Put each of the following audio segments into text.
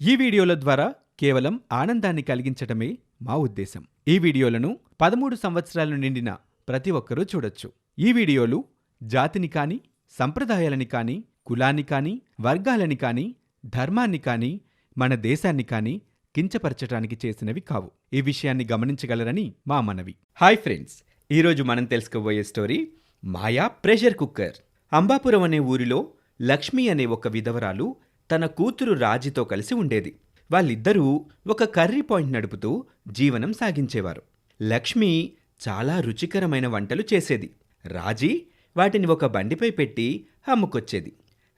ఈ వీడియోల ద్వారా కేవలం ఆనందాన్ని కలిగించటమే మా ఉద్దేశం. ఈ వీడియోలను పదమూడు సంవత్సరాలు నిండిన ప్రతి ఒక్కరూ చూడొచ్చు. ఈ వీడియోలు జాతిని కాని సంప్రదాయాలని కాని కులాన్ని కాని వర్గాలని కాని ధర్మాన్ని కాని మన దేశాన్ని కాని కించపరచటానికి చేసినవి కావు. ఈ విషయాన్ని గమనించగలరని మా మనవి. Hi friends! ఈరోజు మనం తెలుసుకోబోయే స్టోరీ మాయా ప్రెషర్ కుక్కర్. అంబాపురం అనే ఊరిలో లక్ష్మి అనే ఒక విధవరాలు తన కూతురు రాజీతో కలిసి ఉండేది. వాళ్ళిద్దరూ ఒక కర్రీ పాయింట్ నడుపుతూ జీవనం సాగించేవారు. లక్ష్మి చాలా రుచికరమైన వంటలు చేసేది. రాజీ వాటిని ఒక బండిపై పెట్టి అమ్ముకొచ్చేది.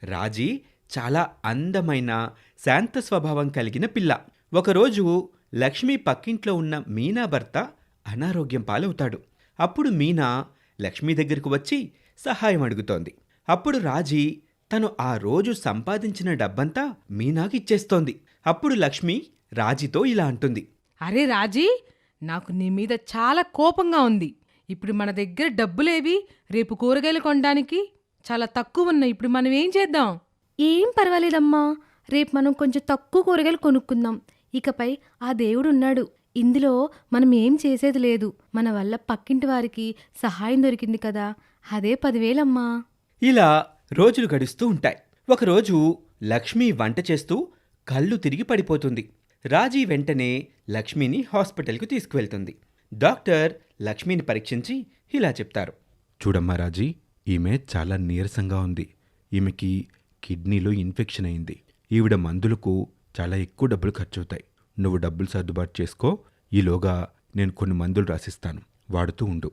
రాజీ చాలా అందమైన శాంత స్వభావం కలిగిన పిల్ల. ఒకరోజు లక్ష్మి పక్కింట్లో ఉన్న మీనా భర్త అనారోగ్యం పాలవుతాడు. అప్పుడు మీనా లక్ష్మి దగ్గరకు వచ్చి సహాయం అడుగుతోంది. అప్పుడు రాజీ తను ఆ రోజు సంపాదించిన డబ్బంతా మీనాకి ఇచ్చేస్తోంది అప్పుడు లక్ష్మి రాజీతో ఇలా అంటుంది. అరే రాజీ నాకు నీ మీద చాలా కోపంగా ఉంది. ఇప్పుడు మన దగ్గర డబ్బులేవి రేపు కూరగాయలు కొనడానికి చాలా తక్కువ ఉన్నాయి. ఇప్పుడు మనం ఏం చేద్దాం? ఏం పర్వాలేదమ్మా. రేపు మనం కొంచెం తక్కువ కూరగాయలు కొనుక్కుందాం. ఇకపై ఆ దేవుడు ఉన్నాడు ఇందులో మనం ఏం చేసేది లేదు. మన వల్ల పక్కింటి వారికి సహాయం దొరికింది కదా. అదే పదివేలమ్మా. ఇలా రోజులు గడుస్తూ ఉంటాయి. ఒకరోజు లక్ష్మి వంట చేస్తూ కళ్ళు తిరిగి పడిపోతుంది. రాజీ వెంటనే లక్ష్మిని హాస్పిటల్కు తీసుకువెళ్తుంది. డాక్టర్ లక్ష్మిని పరీక్షించి ఇలా చెప్తారు. చూడమ్మా రాజీ ఈమె చాలా నీరసంగా ఉంది. ఈమెకి కిడ్నీలో ఇన్ఫెక్షన్ అయింది. ఈవిడ మందులకు చాలా ఎక్కువ డబ్బులు ఖర్చవుతాయి. నువ్వు డబ్బులు సర్దుబాటు చేసుకో. ఈలోగా నేను కొన్ని మందులు రాసిస్తాను. వాడుతూ ఉండు.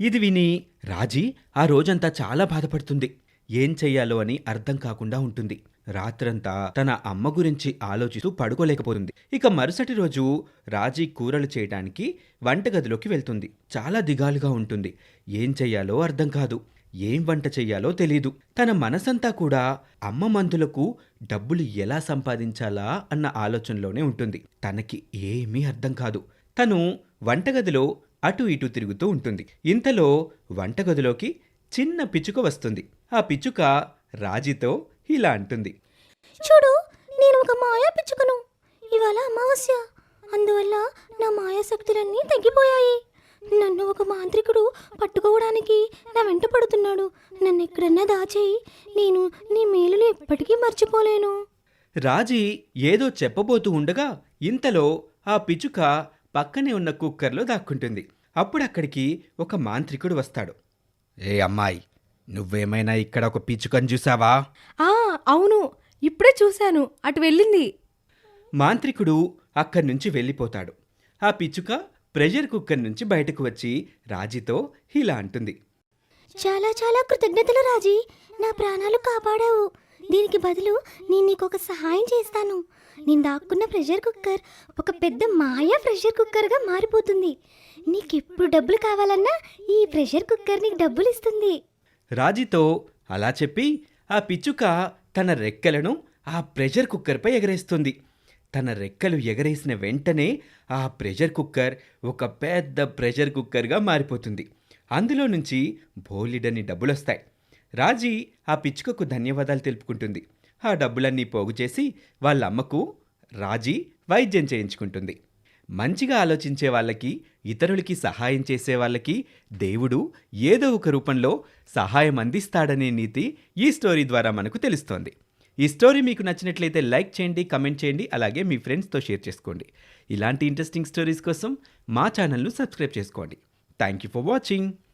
ఇది విని రాజీ ఆ రోజంతా చాలా బాధపడుతుంది. ఏం చెయ్యాలో అని అర్థం కాకుండా ఉంటుంది. రాత్రంతా తన అమ్మ గురించి ఆలోచిస్తూ పడుకోలేకపోతుంది. ఇక మరుసటి రోజు రాజీ కూరలు చేయడానికి వంటగదిలోకి వెళ్తుంది. చాలా దిగాలుగా ఉంటుంది. ఏం చెయ్యాలో అర్థం కాదు. ఏం వంట చెయ్యాలో తెలీదు. తన మనసంతా కూడా అమ్మ మందులకు డబ్బులు ఎలా సంపాదించాలా అన్న ఆలోచనలోనే ఉంటుంది. తనకి ఏమీ అర్థం కాదు. తను వంటగదిలో అటు ఇటు తిరుగుతూ ఉంటుంది. ఇంతలో వంటగదిలోకి చిన్న పిచ్చుక వస్తుంది. ఆ పిచ్చుక రాజీతో ఇలా అంటుంది. చూడు నేను ఒక మాయా పిచ్చుకను. ఇవాళ అమావాస్య. అందువల్ల నా మాయా శక్తులన్నీ తగ్గిపోయాయి. నన్ను ఒక మాంత్రికుడు పట్టుకోవడానికి నా వెంట పడుతున్నాడు. నన్ను ఎక్కడన్నా దాచేయి. నేను నీ మేలులు ఎప్పటికీ మర్చిపోలేను. రాజీ ఏదో చెప్పబోతూ ఉండగా ఇంతలో ఆ పిచ్చుక పక్కనే ఉన్న కుక్కర్లో దాక్కుంటుంది. అప్పుడు అక్కడికి ఒక మాంత్రికుడు వస్తాడు. ఏ అమ్మాయి నువ్వేమైనా ఇక్కడ ఒక పిచ్చుకని చూసావా? ఆ అవును. ఇప్పుడే చూశాను. అటు వెళ్ళింది. మాంత్రికుడు అక్కడి నుంచి వెళ్ళిపోతాడు. ఆ పిచ్చుక ప్రెషర్ కుక్కర్ నుంచి బయటకు వచ్చి రాజీతో ఇలా అంటుంది. చాలా చాలా కృతజ్ఞతలు రాజీ. నా ప్రాణాలు కాపాడావు. దీనికి బదులు నేను నీకు ఒక సహాయం చేస్తాను. నేను దాక్కున్న ప్రెషర్ కుక్కర్ ఒక పెద్ద మాయా ప్రెషర్ కుక్కర్గా మారిపోతుంది. నీకు ఎప్పుడు డబ్బులు కావాలన్నా ఈ ప్రెషర్ కుక్కర్ నీకు డబ్బులు ఇస్తుంది రాజీతో అలా చెప్పి ఆ పిచ్చుక తన రెక్కలను ఆ ప్రెషర్ కుక్కర్పై ఎగరేస్తుంది. తన రెక్కలు ఎగరేసిన వెంటనే ఆ ప్రెషర్ కుక్కర్ ఒక పెద్ద ప్రెషర్ కుక్కర్గా మారిపోతుంది. అందులో నుంచి బోలిడని డబ్బులొస్తాయి. రాజీ ఆ పిచ్చుకకు ధన్యవాదాలు తెలుపుకుంటుంది. ఆ డబ్బులన్నీ పోగు చేసి వాళ్ళ అమ్మకు రాజీ వైద్యం చేయించుకుంటుంది. మంచిగా ఆలోచించే వాళ్ళకి ఇతరులకి సహాయం చేసే వాళ్ళకి దేవుడు ఏదో ఒక రూపంలో సహాయం అందిస్తాడనే నీతి ఈ స్టోరీ ద్వారా మనకు తెలుస్తోంది. ఈ స్టోరీ మీకు నచ్చినట్లయితే లైక్ చేయండి కమెంట్ చేయండి అలాగే మీ ఫ్రెండ్స్తో షేర్ చేసుకోండి. ఇలాంటి ఇంట్రెస్టింగ్ స్టోరీస్ కోసం మా ఛానల్ను సబ్స్క్రైబ్ చేసుకోండి. Thank you for watching.